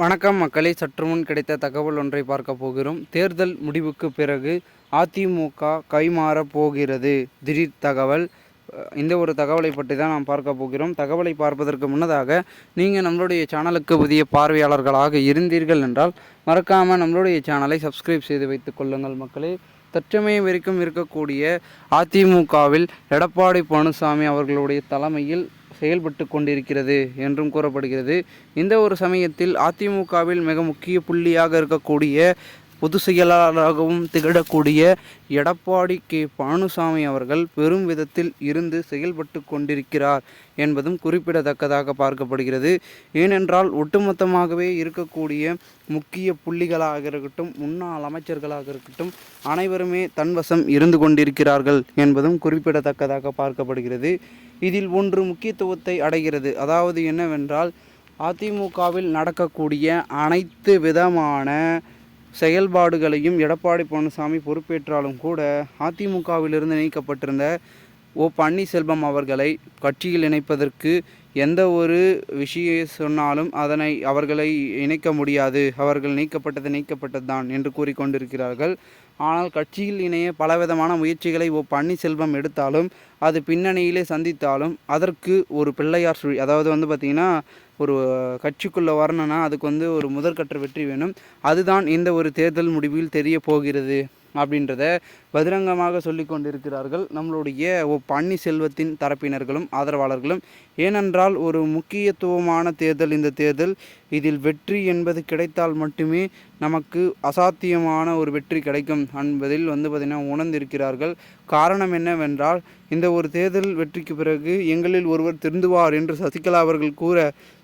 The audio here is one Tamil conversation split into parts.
வணக்கம் மக்களை. சற்று முன் கிடைத்த தகவல் ஒன்றை பார்க்க போகிறோம். தேர்தல் முடிவுக்கு பிறகு அதிமுக கைமாறப் போகிறது. திடீர் தகவல். இந்த ஒரு தகவலை பற்றி தான் நாம் பார்க்க போகிறோம். தகவலை பார்ப்பதற்கு முன்னதாக நீங்கள் நம்மளுடைய சேனலுக்கு புதிய பார்வையாளர்களாக இருந்தீர்கள் என்றால் மறக்காமல் நம்மளுடைய சேனலை சப்ஸ்கிரைப் செய்து வைத்துக் கொள்ளுங்கள் மக்களே. தற்சமயம் வரைக்கும் இருக்கக்கூடிய அதிமுகவில் எடப்பாடி பழனிசாமி அவர்களுடைய தலைமையில் செயல்பட்டு கொண்டிருக்கிறது என்றும் கூறப்படுகிறது. இந்த ஒரு சமயத்தில் அதிமுகவில் மிக முக்கிய புள்ளியாக இருக்கக்கூடிய பொதுச் செயலாளராகவும் திகழக்கூடிய எடப்பாடி கே. பழனிசாமி அவர்கள் பெரும் விதத்தில் இருந்து செயல்பட்டு கொண்டிருக்கிறார் என்பதும் குறிப்பிடத்தக்கதாக பார்க்கப்படுகிறது. ஏனென்றால் ஒட்டுமொத்தமாகவே இருக்கக்கூடிய முக்கிய புள்ளிகளாக இருக்கட்டும் முன்னாள் அமைச்சர்களாக இருக்கட்டும் அனைவருமே தன்வசம் இருந்து கொண்டிருக்கிறார்கள் என்பதும் குறிப்பிடத்தக்கதாக பார்க்கப்படுகிறது. இதில் ஒன்று முக்கியத்துவத்தை அடைகிறது. அதாவது என்னவென்றால் அதிமுகவில் நடக்கக்கூடிய அனைத்து விதமான செயல்பாடுகளையும் எடப்பாடி பழனிசாமி பொறுப்பேற்றாலும் கூட அதிமுகவிலிருந்து நீக்கப்பட்டிருந்த ஓ பன்னீர்செல்வம் அவர்களை கட்சியில் இணைப்பதற்கு எந்த ஒரு விஷயம் சொன்னாலும் அதனை அவர்களை இணைக்க முடியாது. அவர்கள் நீக்கப்பட்டது நீக்கப்பட்டது தான் என்று கூறிக்கொண்டிருக்கிறார்கள். ஆனால் கட்சியில் இணைய பலவிதமான முயற்சிகளை ஓ பன்னீர்செல்வம் எடுத்தாலும் அது பின்னணியிலே சந்தித்தாலும் அதற்கு ஒரு பிள்ளையார் சுழி அதாவது வந்து பார்த்திங்கன்னா ஒரு கட்சிக்குள்ளே வரணும்னா அதுக்கு வந்து ஒரு முதற்கட்ட வெற்றி வேணும். அதுதான் இந்த ஒரு தேர்தல் முடிவில் தெரிய போகிறது அப்படின்றத பகிரங்கமாக சொல்லி கொண்டிருக்கிறார்கள் நம்மளுடைய ஓ பன்னீர்செல்வத்தின் தரப்பினர்களும் ஆதரவாளர்களும். ஏனென்றால் ஒரு முக்கியத்துவமான தேர்தல் இந்த தேர்தல். இதில் வெற்றி என்பது கிடைத்தால் மட்டுமே நமக்கு அசாத்தியமான ஒரு வெற்றி கிடைக்கும் என்பதில் வந்து பார்த்திங்கன்னா உணர்ந்திருக்கிறார்கள். காரணம் என்னவென்றால் இந்த ஒரு தேர்தல் வெற்றிக்கு பிறகு எங்களில் ஒருவர் திருந்துவார் என்று சசிகலா அவர்கள் கூற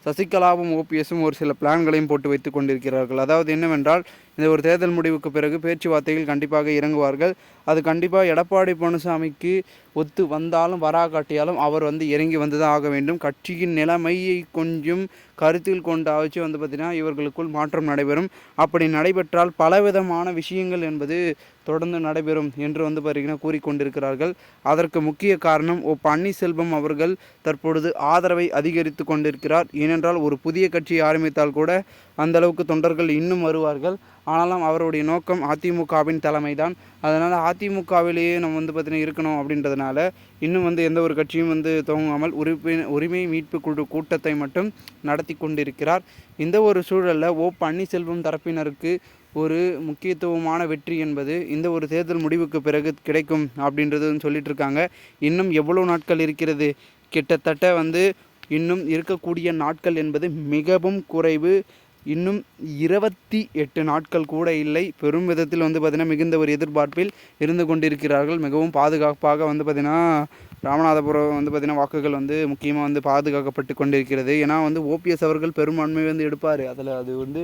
சசிகலாவும் ஓபிஎஸும் ஒரு சில பிளான்களையும் போட்டு வைத்து கொண்டிருக்கிறார்கள். அதாவது என்னவென்றால் இந்த ஒரு தேர்தல் முடிவுக்கு பிறகு பேச்சுவார்த்தையில் கண்டிப்பாக இறங்குவார்கள். அது கண்டிப்பாக எடப்பாடி பழனிசாமிக்கு ஒத்து வந்தாலும் வராகாட்டியாலும் அவர் வந்து இறங்கி வந்து தான் ஆக வேண்டும். கட்சியின் நிலைமையை கொஞ்சம் கருத்தில் கொண்டாச்சு வந்து பார்த்திங்கன்னா இவர்களுக்குள் மாற்றம் நடைபெறும். அப்படி நடைபெற்றால் பலவிதமான விஷயங்கள் என்பது தொடர்ந்து நடைபெறும் என்று வந்து பார்த்திங்கன்னா கூறிக்கொண்டிருக்கிறார்கள். அதற்கு முக்கிய காரணம் ஓ பன்னீர்செல்வம் அவர்கள் தற்பொழுது ஆதரவை அதிகரித்து கொண்டிருக்கிறார். ஏனென்றால் ஒரு புதிய கட்சியை ஆரம்பித்தால் கூட அந்த அளவுக்கு தொண்டர்கள் இன்னும் வருவார்கள். ஆனாலும் அவருடைய நோக்கம் அதிமுகவின் தலைமை தான் அதனால் அதிமுகவிலேயே நம்ம வந்து பார்த்தீங்கன்னா இருக்கணும் அப்படின்றதுனால இன்னும் வந்து எந்த ஒரு கட்சியும் வந்து துவங்காமல் உரிமை உரிமை மீட்பு குழு கூட்டத்தை மட்டும் நடத்தி கொண்டிருக்கிறார். இந்த ஒரு சூழலில் ஓ பன்னீர்செல்வம் தரப்பினருக்கு ஒரு முக்கியத்துவமான வெற்றி என்பது இந்த ஒரு தேர்தல் முடிவுக்கு பிறகு கிடைக்கும் அப்படின்றது சொல்லிட்டு இருக்காங்க இன்னும் எவ்வளோ நாட்கள் இருக்கிறது? கிட்டத்தட்ட வந்து இன்னும் இருக்கக்கூடிய நாட்கள் என்பது மிகவும் குறைவு. இன்னும் இருபத்தி எட்டு நாட்கள் கூட இல்லை. பெரும் விதத்தில் வந்து பார்த்திங்கன்னா மிகுந்த ஒரு எதிர்பார்ப்பில் இருந்து கொண்டிருக்கிறார்கள். மிகவும் பாதுகாப்பாக வந்து பார்த்திங்கன்னா ராமநாதபுரம் வந்து பார்த்திங்கன்னா வாக்குகள் வந்து முக்கியமாக வந்து பாதுகாக்கப்பட்டு கொண்டிருக்கிறது. ஏன்னா வந்து ஓபிஎஸ் அவர்கள் பெரும்பான்மை வந்து எடுப்பார். அதில் அது வந்து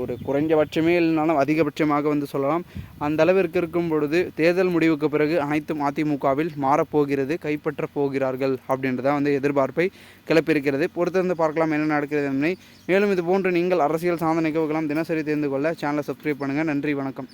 ஒரு குறைஞ்சபட்சமே இல்லைனாலும் அதிகபட்சமாக வந்து சொல்லலாம். அந்த அளவிற்கு இருக்கும் பொழுது தேர்தல் முடிவுக்கு பிறகு அனைத்தும் அதிமுகவில் மாறப்போகிறது கைப்பற்றப் போகிறார்கள் அப்படின்றதான் வந்து எதிர்பார்ப்பை கிளப்பியிருக்கிறது. பொறுத்திருந்து பார்க்கலாம் என்ன நடக்கிறது என்பதை. மேலும் இது போன்று நீங்கள் அரசியல் சார்ந்த நிகழ்வுகளாம் தினசரி தெரிந்து கொள்ள சேனலை சப்ஸ்கிரைப் பண்ணுங்கள் நன்றி வணக்கம்.